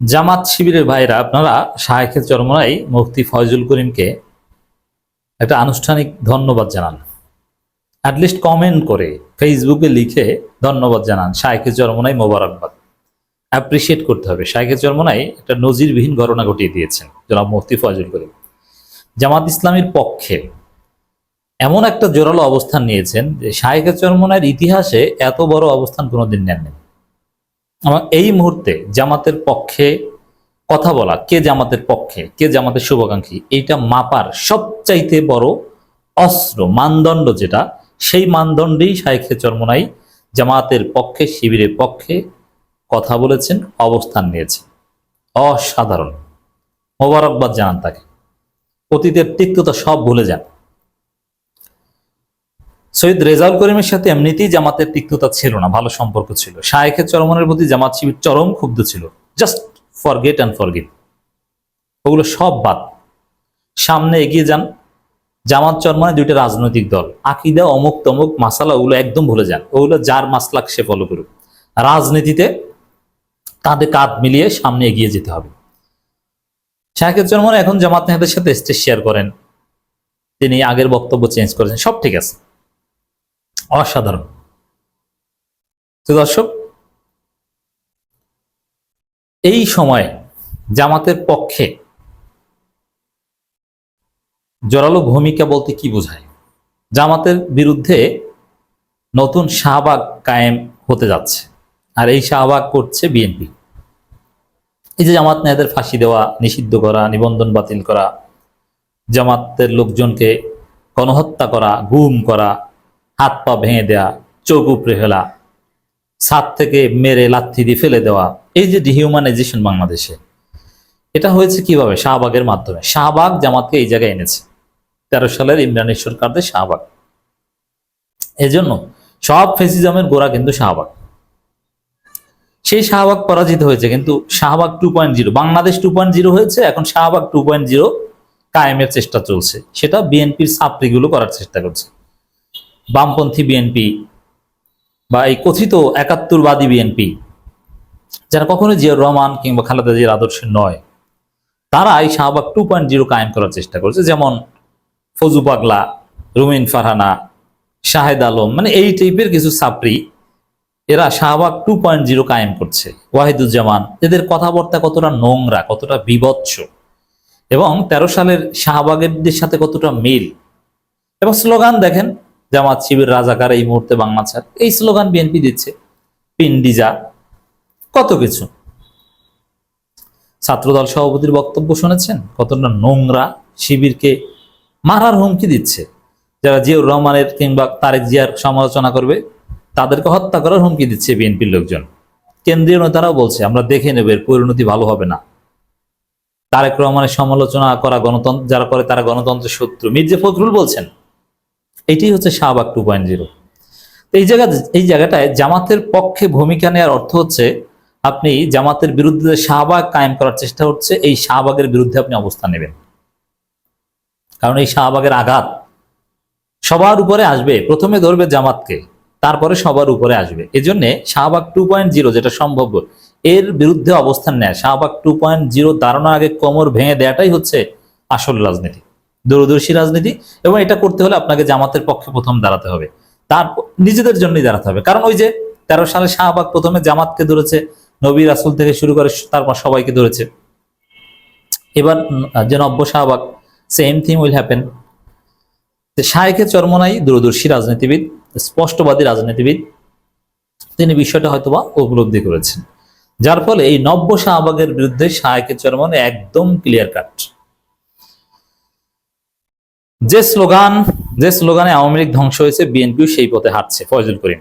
জামাত শিবিরের ভাইরা আপনারা শাহেখের চরমনাই মুফতি ফয়জুল করিমকে একটা আনুষ্ঠানিক ধন্যবাদ জানান। অ্যাটলিস্ট কমেন্ট করে ফেসবুকে লিখে ধন্যবাদ জানান শাহেখের চরমনাই মোবারকবাদ। অ্যাপ্রিসিয়েট করতে হবে। শাহেখের চরমনাই একটা নজিরবিহীন ঘটনা ঘটিয়ে দিয়েছেন, জনাব মুফতি ফয়জুল করিম। জামাত ইসলামের পক্ষে এমন একটা জোরালো অবস্থান নিয়েছেন যে শাহেখের চরমনাইয়ের ইতিহাসে এত বড় অবস্থান কোনোদিন নেননি। আমার এই মুহূর্তে জামাতের পক্ষে কথা বলা, কে জামাতের পক্ষে, কে জামাতের শুভাকাঙ্ক্ষী, এইটা মাপার সবচাইতে বড় অস্ত্র, মানদণ্ড যেটা, সেই মানদণ্ডেই শাইখে চরমনাই জামাতের পক্ষে, শিবিরের পক্ষে কথা বলেছেন, অবস্থান নিয়েছেন। অসাধারণ। মোবারকবাদ জানান তাকে। অতীতের তিক্ততা সব ভুলে যান। সৈয়দ রেজাউল করিমের সাথে এমনিতেই জামাতের তিক্ততা ছিল না, ভালো সম্পর্ক ছিল। শায়েখের চরমনের প্রতি জামাত শিবির চরম ক্ষুব্ধ ছিল। জাস্ট ফরগেট অ্যান্ড ফরগিভ ওগুলো সব বাদ। সামনে এগিয়ে যান। জামাত চরমনে দুইটা রাজনৈতিক দল। আকিদা অমুক তমুক, মাসালা ওগুলো একদম ভুলে যান। ওগুলো যার মাসলাক সে ফলো করুক। রাজনীতিতে কাঁধে কাঁধ মিলিয়ে সামনে এগিয়ে যেতে হবে। শাহেখের চরমনে এখন জামাত নেতাদের সাথে স্টেজ শেয়ার করেন। তিনি আগের বক্তব্য চেঞ্জ করেছেন। সব ঠিক আছে। অসাধারণ। তো দর্শক, এই সময়ে জামাতের পক্ষে জোরালো ভূমিকা বলতে কি বোঝায়? জামাতের বিরুদ্ধে নতুন শাহবাগ কায়েম হতে যাচ্ছে, আর এই শাহবাগ করছে বিএনপি। এই যে জামাত নেতাদের ফাঁসি দেওয়া, নিষিদ্ধ করা, নিবন্ধন বাতিল করা, জামাতের লোকজনকে গণহত্যা করা, গুম করা হাত পা ভেঙে দেওয়া চোখ উপড়ে ফেলা, ছাদ থেকে মেরে লাথি দিয়ে ফেলে দেওয়া, এই যে ডিহিউম্যানাইজেশন বাংলাদেশে, এটা হয়েছে কীভাবে? শাহবাগের মাধ্যমে। শাহবাগ জামাতকে এই জায়গায় এনেছে। তেরো সালের ইমরানের সরকারদের শাহবাগ। এজন্য সব ফেসিজমের গোড়া কিন্তু শাহবাগ। সেই শাহবাগ পরাজিত হয়েছে কিন্তু Shahbag two point zero Bangladesh two point zero হয়েছে, এখন শাহবাগ টু পয়েন্ট জিরো কায়েমের চেষ্টা চলছে। সেটা বিএনপির সাপ্রিগুলো করার চেষ্টা করছে। বামপন্থী বিএনপি বা এই কথিত একাত্তরবাদী বিএনপি যারা কখনো জিয়াউর রহমান কিংবা খালেদা জিয়ার আদর্শ নয় তারা এই শাহবাগ টু পয়েন্ট জিরো কায়েম করার চেষ্টা করছে। যেমন ফজু পাগলা, রুমিন ফারহানা, শাহেদ আলম মানে এই টাইপের কিছু সাপ্রি এরা শাহবাগ টু পয়েন্ট জিরো কায়েম করছে। ওয়াহিদুজ্জামান, এদের কথাবার্তা কতটা নোংরা, কতটা বিভৎস, এবং তেরো সালের শাহবাগেরদের সাথে কতটা মিল, এবং স্লোগান দেখেন জামাত শিবির রাজাকার এই মুহূর্তে বাংলা ছাড়। এই স্লোগান বিএনপি দিচ্ছে। পিন্ডিজা, কত কিছু। ছাত্রদল সভাপতির বক্তব্য শুনেছেন? কতটা নোংরা শিবিরকে মারার হুমকি দিচ্ছে। যারা জিয়াউর রহমানের কিংবা তারেক জিয়ার সমালোচনা করবে, তাদেরকে হত্যা করার হুমকি দিচ্ছে বিএনপির লোকজন। কেন্দ্রীয় নেতারাও বলছে, আমরা দেখে নেব, এর পরিণতি ভালো হবে না। তারেক রহমানের সমালোচনা করা গণতন্ত্র যারা করে তারা গণতন্ত্রের শত্রু। মির্জা ফখরুল বলছেন এটাই হচ্ছে শাহবাগ টু পয়েন্ট জিরো এই জায়গা, এই জায়গাটায় জামাতের পক্ষে ভূমিকা নেওয়ার অর্থ হচ্ছে আপনি জামাতের বিরুদ্ধে শাহবাগ কায়েম করার চেষ্টা হচ্ছে, এই শাহবাগের বিরুদ্ধে আপনি অবস্থান নেবেন। কারণ এই শাহবাগের আঘাত সবার উপরে আসবে, প্রথমে ধরবে জামাতকে, তারপরে সবার উপরে আসবে। এজন্য শাহবাগ টু পয়েন্ট জিরো যেটা সম্ভব, এর বিরুদ্ধে অবস্থান নেয়, শাহবাগ টু পয়েন্ট জিরো দাঁড়ানোর আগে কোমর ভেঙে দেওয়াটাই হচ্ছে আসল রাজনীতি। দূরদর্শী রাজনীতি এবং এটা করতে হলে আপনাকে জামাতের পক্ষে প্রথম দাঁড়াতে হবে। তার নিজেদের জন্যই দাঁড়াতে হবে। কারণ ওই যে তেরো সালে শাহবাগ প্রথমে জামাতকে ধরেছে, নবী রাসুল থেকে শুরু করে তারপর সবাইকে ধরেছে। এবার যে নব্য Shahbag same thing will happen শাহেখে Charmonai দূরদর্শী রাজনীতিবিদ, স্পষ্টবাদী রাজনীতিবিদ, তিনি বিষয়টা হয়তোবা উপলব্ধি করেছেন। যার ফলে এই নব্য শাহবাগের বিরুদ্ধে শাহেখে চরমনে একদম ক্লিয়ার কাট যে স্লোগান, যে স্লোগানে আওয়ামী লীগ ধ্বংস হয়েছে, বিএনপিও সেই পথে হাঁটছে, ফয়জুল করিম।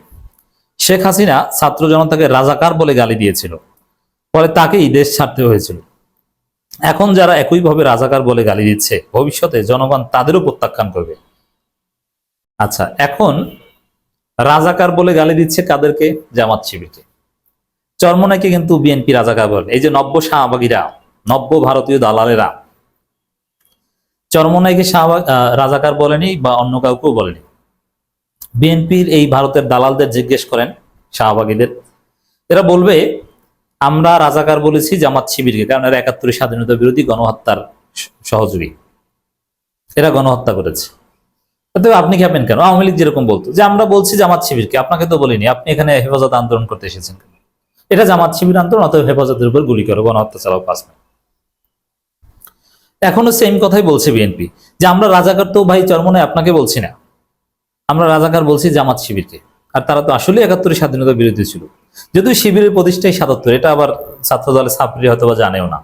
শেখ হাসিনা ছাত্র জনতাকে রাজাকার বলে গালি দিয়েছিল, ফলে তাকেই দেশ ছাড়তে হয়েছিল। এখন যারা একইভাবে রাজাকার বলে গালি দিচ্ছে, ভবিষ্যতে জনগণ তাদেরও প্রত্যাখ্যান করবে। আচ্ছা এখন রাজাকার বলে গালি দিচ্ছে কাদেরকে? জামাত শিবিরকে। চরমনাকে কিন্তু বিএনপি রাজাকার বলে। এই যে নব্য শাহবাগীরা, নব্য ভারতীয় দালালেরা চরমনাইকে শাহবাগ রাজাকার বলেনি বা অন্য কাউকেও বলেনি। বিএনপির এই ভারতের দালালদের জিজ্ঞেস করেন শাহবাগীদের। এরা বলবে, আমরা রাজাকার বলেছি জামাত শিবিরকে, কারণ এরা একাত্তরের স্বাধীনতা বিরোধী গণহত্যার সহযোগী। এরা গণহত্যা করেছে। তবে আপনি খেপেন কেন? আওয়ামী লীগ যেরকম বলতো, যে আমরা বলছি জামাত শিবিরকে, আপনাকে তো বলিনি, আপনি এখানে হেফাজত আন্দোলন করতে এসেছেন এটা জামাত শিবির আন্দোলন, অতএব হেফাজতের উপর গুলি করো, গণহত্যা চালাও পাঁচ মিনিট এখনও সেম কথাই বলছে বিএনপি যে আমরা রাজাকার তো ভাই চরমনে আপনাকে বলছি না। আমরা রাজাকার বলছি জামাত শিবিরকে। আর তারা তো আসলে একাত্তরের স্বাধীনতা বিরোধী ছিল। যদিও শিবিরের প্রতিষ্ঠাই সাতাত্তর, এটা আবার ছাত্র দলের ছাত্রী হয়তো বা জানেও না।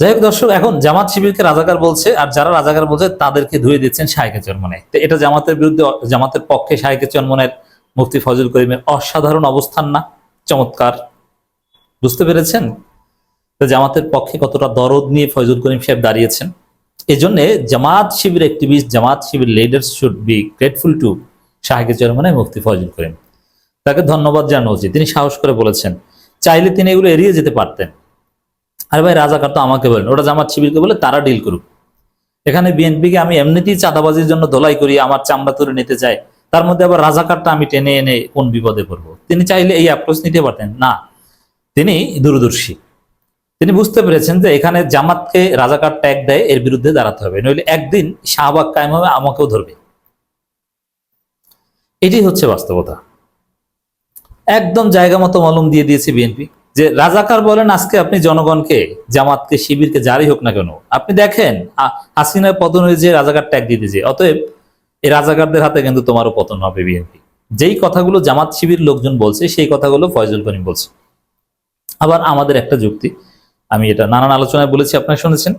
যাই হোক দর্শক, এখন জামাত শিবিরকে রাজাকার বলছে, আর যারা রাজাকার বলছে তাদেরকে ধুয়ে দিচ্ছেন শাহেকে চরমনে তো এটা জামাতের বিরুদ্ধে, জামাতের পক্ষে শাহেকে চরমনের মুফতি ফজল করিমের অসাধারণ অবস্থান না। চমৎকার। বুঝতে পেরেছেন? জামাতের পক্ষে কতটা দরদ নিয়ে ফয়জুল করিম সাহেব দাঁড়িয়েছেন। এই জন্য Jamaat Shibir activist Jamaat Shibir leaders should be grateful to শাহেকে Charmonai Mufti Faizul Karim. তাকে ধন্যবাদ জানানো উচিত তিনি সাহস করে বলেছেন, চাইলে তিনি এগুলো এড়িয়ে যেতে পারতেন। আরে ভাই, রাজাকার তো আমাকে বলেন ওটা জামাত শিবিরকে বলে তারা ডিল করুক। এখানে বিএনপিকে আমি এমনিতেই চাঁদাবাজির জন্য ধোলাই করি, আমার চামড়া তুলে নিতে চাই তার মধ্যে আবার রাজাকারটা আমি টেনে এনে কোন বিপদে পড়ব? তিনি চাইলে এই অ্যাপ্রোচ নিতে পারতেন। না, তিনি দূরদর্শী। তিনি বুঝতে পেরেছেন যে এখানে জামাতকে রাজাকার ট্যাগ দেয়, এর বিরুদ্ধে দাঁড়াতে হবে। নইলে একদিন শাহবাগ কায়েম হবে, আমাকেও ধরবে। এটি হচ্ছে বাস্তবতা। একদম জায়গা মতো মলম দিয়ে দিয়েছে বিএনপি যে রাজাকার বলেন, আজকে আপনি জনগণকে, জামাতকে, শিবিরকে, যারই হোক না কেন, আপনি দেখেন হাসিনার পতন হয়েছে, রাজাকার ট্যাগ দিয়ে দিয়েছে। অতএব এই রাজাকারদের হাতে কিন্তু তোমারও পতন হবে বিএনপি যেই কথাগুলো জামাত শিবির লোকজন বলছে, সেই কথাগুলো ফয়জুল করিম বলছে। আবার আমাদের একটা যুক্তি আমি এটা নানান আলোচনায় বলেছি, আপনারা শুনেছেন।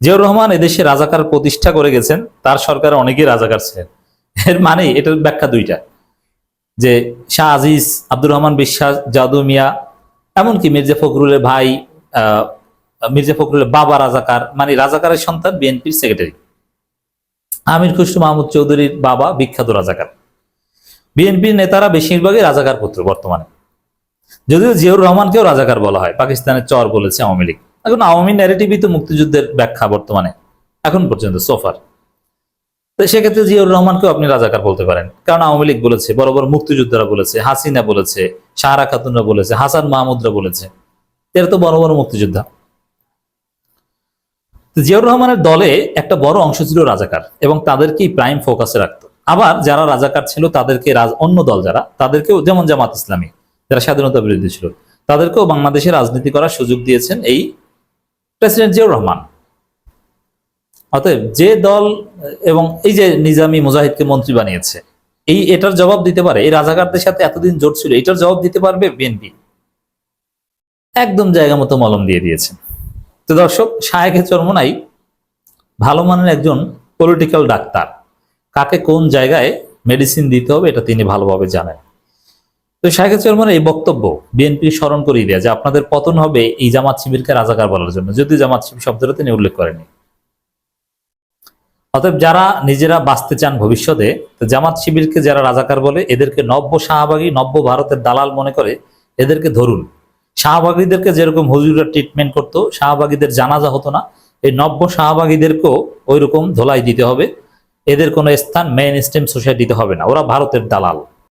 জিয়াউর রহমান এদেশে রাজাকার প্রতিষ্ঠা করে গেছেন, তার সরকার অনেকেই রাজাকার ছিলেন। এর মানে এটার ব্যাখ্যা দুইটা। যে শাহ আজিজ, আব্দুর রহমান বিশ্বাস জাদু মিয়া, এমনকি মির্জা ফখরুলের ভাই মির্জা ফখরুলের বাবা রাজাকার মানে রাজাকারের সন্তান বিএনপির সেক্রেটারি। আমির খুশরু মাহমুদ চৌধুরীর বাবা বিখ্যাত রাজাকার। বিএনপির নেতারা বেশিরভাগই রাজাকার পুত্র বর্তমানে। যদিও জিয়াউর রহমানকেও রাজাকার বলা হয়, পাকিস্তানের চর বলেছে আওয়ামী লীগ। এখন আওয়ামী ন্যারেটিভই তো মুক্তিযুদ্ধের ব্যাখ্যা বর্তমানে, এখন পর্যন্ত সোফার তো সেক্ষেত্রে জিয়াউর রহমানকেও আপনি রাজাকার বলতে পারেন। কারণ আওয়ামী লীগ বলেছে বড় বড় মুক্তিযোদ্ধারা বলেছে, হাসিনা বলেছে সাহারা খাতুনরা বলেছে, হাসান মাহমুদরা বলেছে। এরা তো বড় বড় মুক্তিযোদ্ধা জিয়াউর রহমানের দলে একটা বড় অংশ ছিল রাজাকার, এবং তাদেরকেই প্রাইম ফোকাসে রাখতো। আবার যারা রাজাকার ছিল, তাদেরকে অন্য দল যারা, তাদেরকেও, যেমন জামাত ইসলামী যারা স্বাধীনতা বিরোধী ছিল, তাদেরকেও বাংলাদেশে রাজনীতি করার সুযোগ দিয়েছেন এই প্রেসিডেন্ট জিয়াউর রহমান। অতএব যে দল এবং এই যে নিজামী মুজাহিদকে মন্ত্রী বানিয়েছে, এই এটার জবাব দিতে পারে, এই রাজাকারদের সাথে এতদিন জোট ছিল, এটার জবাব দিতে পারবে বিএনপি। একদম জায়গা মতো মলম দিয়ে দিয়েছে। তো দর্শক, শায়েখে চরমনাই ভালো মানের একজন পলিটিক্যাল ডাক্তার। কাকে কোন জায়গায় মেডিসিন দিতে হবে, এটা তিনি ভালোভাবে জানেন। তো শাহেখ চরমানের এই বক্তব্য বিএনপি স্মরণ করিয়ে দেয় যে আপনাদের পতন হবে এই জামাত শিবিরকে রাজাকার বলার জন্য যদি জামাত শিবির শব্দটা তিনি উল্লেখ করেনি অতএব যারা নিজেরা বাঁচতে চান ভবিষ্যতে জামাত শিবিরকে যারা রাজাকার বলে, এদেরকে নব্য শাহবাগী, নব্য ভারতের দালাল মনে করে, এদেরকে ধরুন। শাহবাগীদেরকে যেরকম হুজুরা ট্রিটমেন্ট করতো, শাহবাগীদের জানাজা হতো না, এই নব্য শাহবাগীদেরকেও ওই রকম ধোলাই দিতে হবে। এদের কোনো স্থান মেইন স্ট্রিম সোসাইটিতে হবে না, ওরা ভারতের দালাল।